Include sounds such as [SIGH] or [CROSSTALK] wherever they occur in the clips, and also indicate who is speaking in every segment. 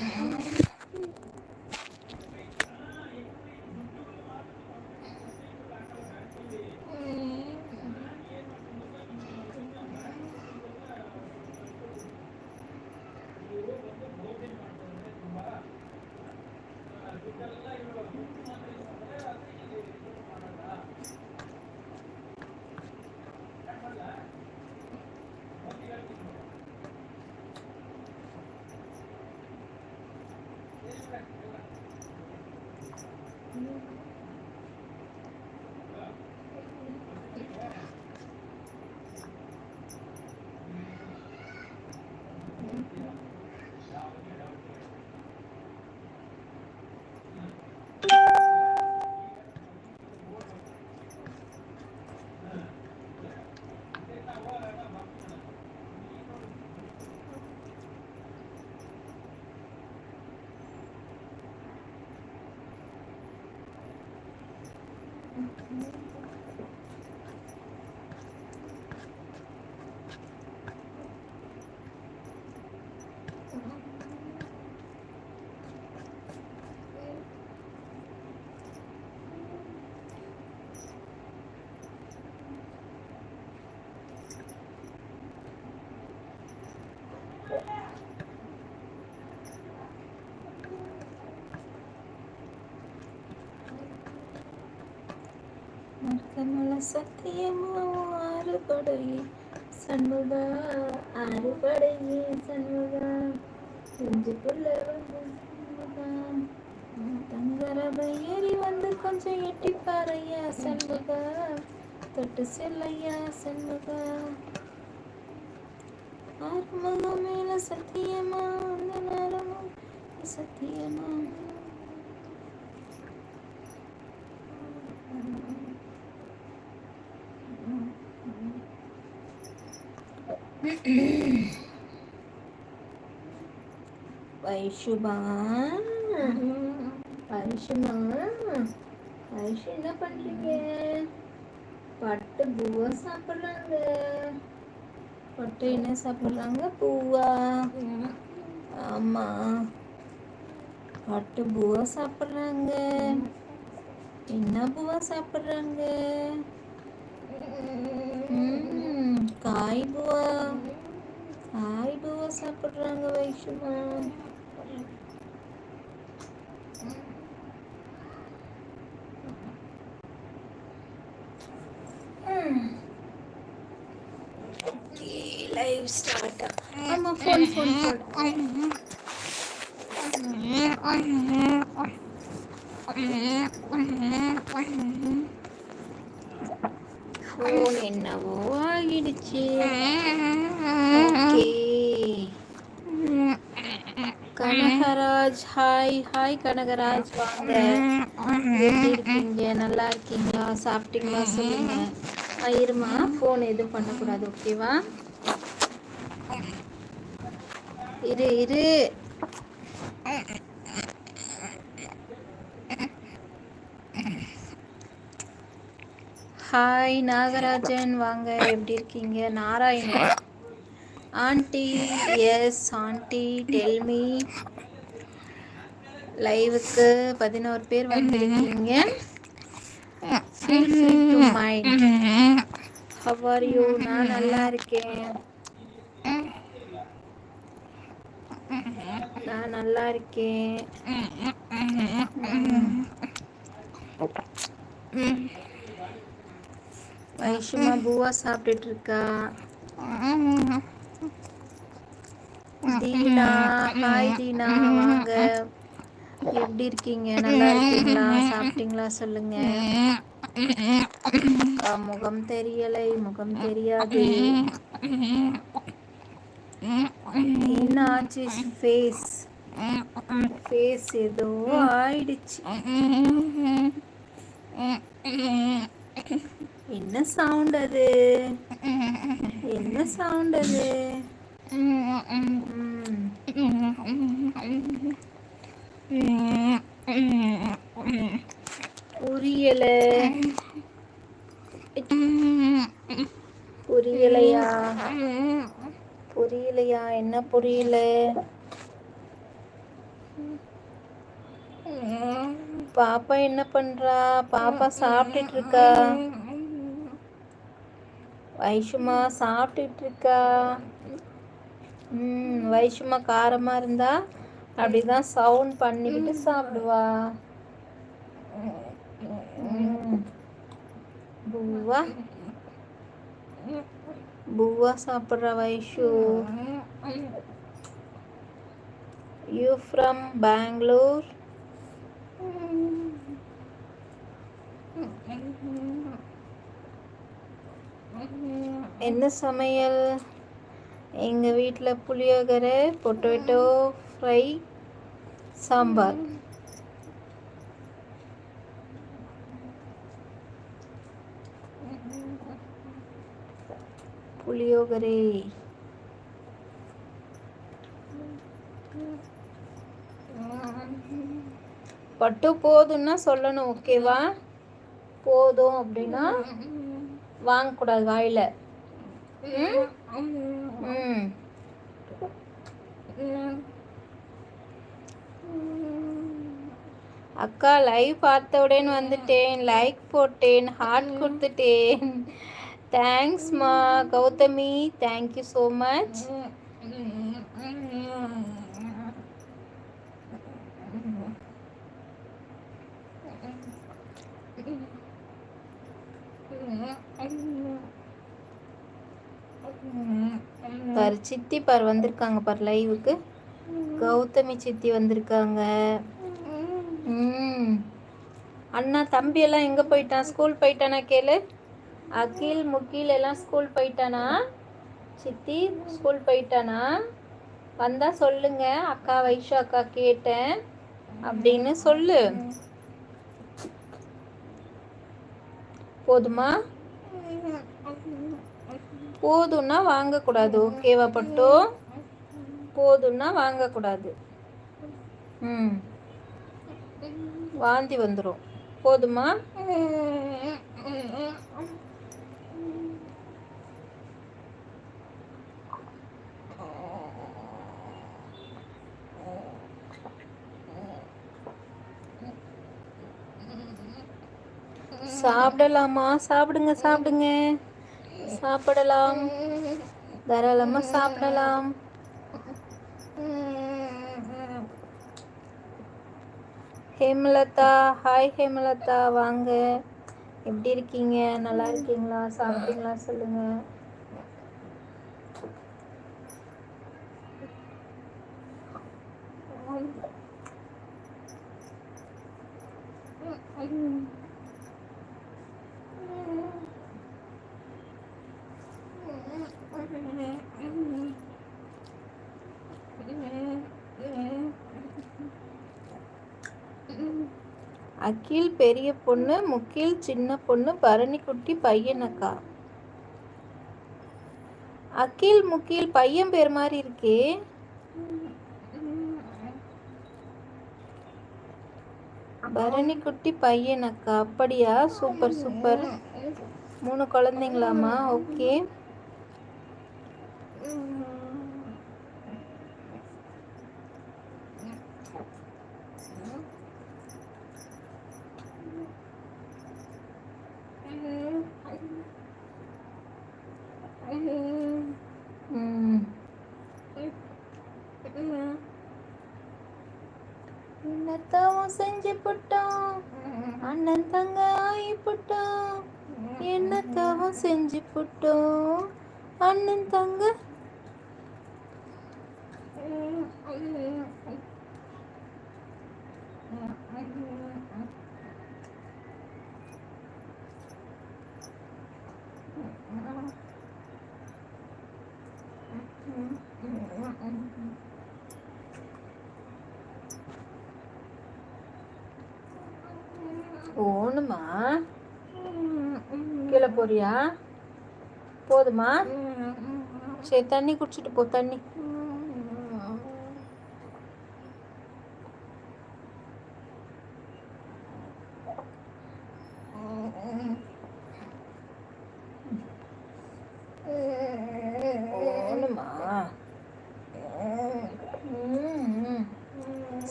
Speaker 1: the hell? சத்தியமா ஆறுபடையே சண்முகா ஆறுபடையே சண்முகா. செஞ்சுக்குள்ள வந்து சண்முகா. தங்கரவை ஏறி வந்து கொஞ்சம் எட்டி பாறையா சண்முகா. தொட்டு செல்லையா சண்முகா. ஆறுமுகம் மேல சத்தியமா அந்த நேரமும் சத்தியமா. வைஷுபா வைஷுமா வைஷு என்ன பண்றீங்க? பட்டு பூவா சாப்பிடுறாங்க. பட்டு என்ன சாப்பிடுறாங்க? பூவா? ஆமா. பட்டு பூவா சாப்பிடுறாங்க. என்ன பூவா சாப்பிடுறாங்க? காய் காய் பூவா? சாப்பிடுறாங்க வைஷுமா லைவ் ஸ்டார்ட் ஆமா ஃபோன் ஃபோன் ஃபோன் என்னவோ ஆகிடுச்சு கனகராஜ். Hi hi Kanagaraj. வாங்க. எப்படி இருக்கீங்க? நல்லா இருக்கீங்களா? சாப்பிட்டீங்களா? சொல்லுங்க. இருமா ஃபோன் எதுவும் பண்ணக்கூடாது ஓகேவா இரு இரு. ஹாய் நாகராஜன். வாங்க. எப்படி இருக்கீங்க? Narayanan. Aunty yes aunty tell me லைவுக்கு பதினோரு பேர் வந்திருக்கீங்க feel free to mind how are you நான் நல்லா இருக்கேன் நான் நல்லா இருக்கேன் வைஷ்மா பூவா சாப்பிட்டுட்டு இருக்கா தீனா ஹாய் தீனா வாங்க. எப்படி இருக்கீங்க? நல்லா இருக்கீங்களா? சாப்பிட்டீங்களா? சொல்லுங்க. அக்கா, முகம் தெரியலை. முகம் தெரியாது. என்ன ஆச்சு? ஃபேஸ் ஃபேஸ் ஏதோ ஆயிடுச்சு. என்ன சவுண்ட் அது? என்ன சவுண்ட் அது? புரியல. புரியலையா? புரியலையா? என்ன புரியல? பாப்பா என்ன பண்றா? பாப்பா சாப்பிட்டுட்டு இருக்கா? வைஷுமா சாப்பிட்டுட்டு இருக்கா ம் வைஷுமா காரமா இருந்தா அப்படிதான் சவுண்ட் பண்ணிக்கிட்டு சாப்பிடுவா. பூவா? பூவா சாப்பிட்ற வைஷு. யூ ஃப்ரம் பெங்களூர் என்ன சமையல்? எங்கள் வீட்டில் புளியோகரை பொட்டேட்டோ ஃப்ரை சாம்பார். புளியோகரை. பட்டு போதும்னா சொல்லணும் ஓகேவா? போதும் அப்படின்னா வாங்கக்கூடாது வாயில். அக்கா லைவ் பார்த்த உடனே வந்துட்டேன். லைக் போட்டேன். ஹார்ட் கொடுத்துட்டேன். தேங்க்ஸ்மா கௌதமி. தேங்க்யூ ஸோ மச் பாரு சித்தி பார் வந்திருக்காங்க பார் லைவுக்கு கௌதமி சித்தி வந்திருக்காங்க. ம். அண்ணா தம்பி எல்லாம் எங்கே போயிட்டான் ஸ்கூல் போயிட்டானா கேளு. அகில் முகில் எல்லாம் ஸ்கூல் போயிட்டானா? சித்தி ஸ்கூல் போயிட்டானா? வந்தால் சொல்லுங்க. அக்கா வைஷு அக்கா கேட்டேன். அப்படின்னு சொல்லு. போதுமா? போதும்னா வாங்கக்கூடாது. ஓகேவா பட்டு? போதும்னா வாங்கக்கூடாது. ம். வாந்தி வந்துடும் போதுமா? சாப்பிடலாமா? சாப்பிடுங்க சாப்பிடுங்க. சாப்பிடலாம். தாராளமாக சாப்பிடலாம். ஹேமலதா ஹாய் ஹேமலதா வாங்க. எப்படி இருக்கீங்க? நல்லா இருக்கீங்களா? சாப்பிட்டீங்களா? சொல்லுங்க. அகில் பெரிய பொண்ணு முக்கில் சின்ன பொண்ணு பரணிக்குட்டி பையனக்கா. அகில் முக்கில் பையன் பேர் மாதிரி இருக்கே. பரணிக்குட்டி பையனக்கா. அப்படியா? Super super. மூணு குழந்தைங்களாமா ஓகே. என்னத்தவன் செஞ்சு புட்டோம் அண்ணன் தங்க ஆகி புட்டோம் என்னத்தவன் செஞ்சு புட்டோம். அண்ணன் தங்க ஓணுமா கீழே போறியா? போதுமா? சரி தண்ணி குடிச்சிட்டு போ தண்ணி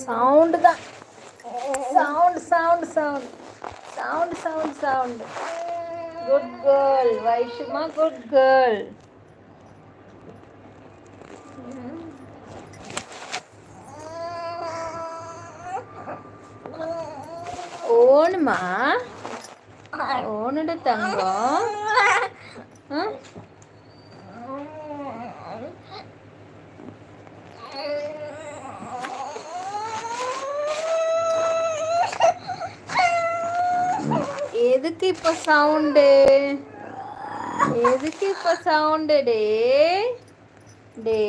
Speaker 1: சவுண்டு தான் sound sound sound sound sound good girl வைஷுமா good girl ஓணுமா ஓனுட தங்கம். [LAUGHS] எதுக்கு இப்போ சவுண்டு எதுக்கு இப்போ சவுண்டு டே டே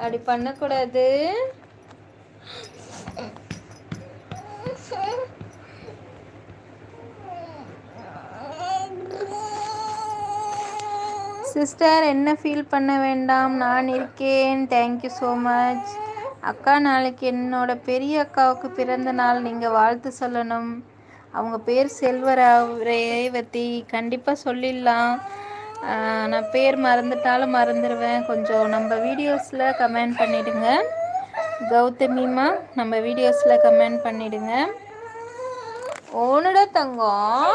Speaker 1: அப்படி பண்ணக்கூடாது. சிஸ்டர் என்ன ஃபீல் பண்ண வேண்டாம்? நான் இருக்கேன். தேங்க்யூ ஸோ மச் அக்கா நாளைக்கு என்னோட பெரிய அக்காவுக்கு பிறந்த நாள். நீங்கள் வாழ்த்து சொல்லணும். அவங்க பேர் செல்வரா ரேவதி கண்டிப்பாக சொல்லிடலாம். நான் பேர் மறந்துட்டாலும் மறந்துடுவேன் கொஞ்சம் நம்ம வீடியோஸில் கமெண்ட் பண்ணிவிடுங்க கௌதமிமா நம்ம வீடியோஸில் கமெண்ட் பண்ணிவிடுங்க ஓனோட தங்கம்.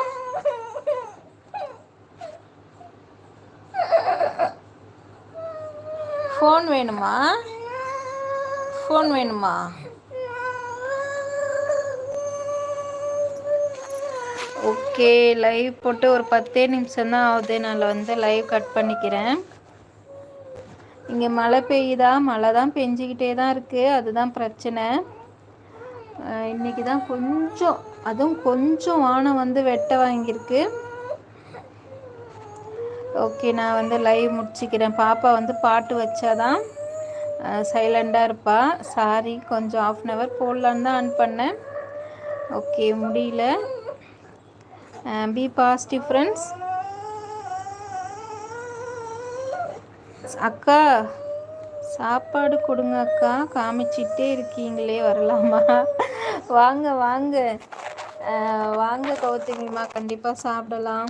Speaker 1: ஃபோன் வேணுமா? ஃபோன் வேணுமா? ஓகே லைவ் போட்டு ஒரு பத்தே நிமிஷம் தான் ஆகுது. நான் வந்து லைவ் கட் பண்ணிக்கிறேன். இங்கே மழை பெய்யுதா? மழை தான் பெஞ்சிக்கிட்டே தான் இருக்குது அதுதான் பிரச்சனை. இன்றைக்கி தான் கொஞ்சம் அதுவும் கொஞ்சம் வானம் வந்து வெட்ட வாங்கியிருக்கு. ஓகே நான் வந்து லைவ் முடிச்சுக்கிறேன். பாப்பா வந்து பாட்டு வச்சாதான் சைலண்டாக இருப்பா. சாரி கொஞ்சம் ஆஃப் அன் ஹவர் போடலான்னு தான் ஆன் பண்ணேன். ஓகே முடியல. பி பாசிட்டிவ் ஃப்ரெண்ட்ஸ் அக்கா சாப்பாடு கொடுங்க அக்கா. காமிச்சிட்டே இருக்கீங்களே வரலாமா? வாங்க வாங்க. வாங்க கௌதமிமா. கண்டிப்பாக சாப்பிடலாம்.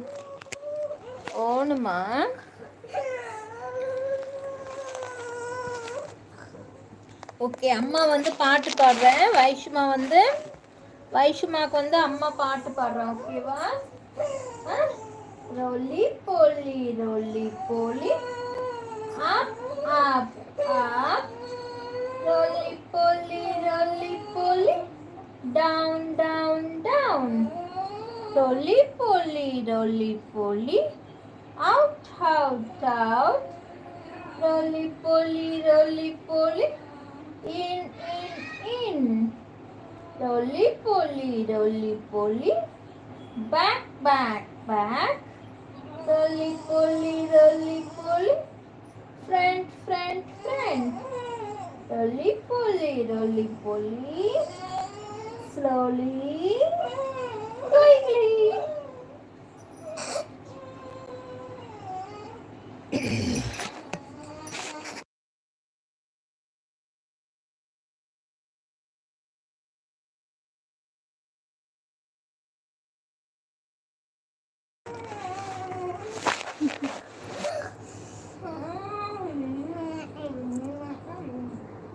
Speaker 1: ஓணுமா? ஓகே அம்மா வந்து பாட்டு பாடுறேன். வைஷ்மா வந்து வைஷுமாக்கு வந்து அம்மா பாட்டு பாடுறோம் ஓகேவா? ரோலி போலி ரோலி போலி அப் அப் அப் ரோலி போலி ரோலி போலி down down down. Roly poly roly poly out out out. Roly poly roly போலி இன் இன் இன். Dolly polly, dolly polly. Back, back, back. Dolly polly, dolly polly. Front, front, front. Dolly polly, dolly polly. Slowly, quickly. [COUGHS]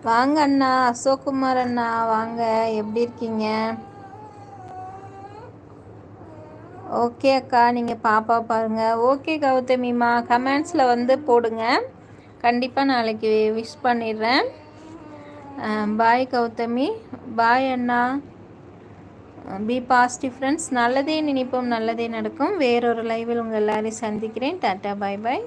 Speaker 1: வாங்க அண்ணா அசோக்குமார் அண்ணா வாங்க. எப்படி இருக்கீங்க? Okay அக்கா நீங்கள் பாப்பா பாருங்கள் okay கௌதமிமா கமெண்ட்ஸில் வந்து போடுங்க. கண்டிப்பாக நாளைக்கு விஷ் பண்ணிடுறேன். பாய் கௌதமி. பாய் அண்ணா. பி பாசிட்டிவ் ஃப்ரெண்ட்ஸ் நல்லதே நினைப்போம் நல்லதே நடக்கும். வேறொரு லைவில் உங்கள் எல்லாரையும் சந்திக்கிறேன். டாட்டா பாய் பாய்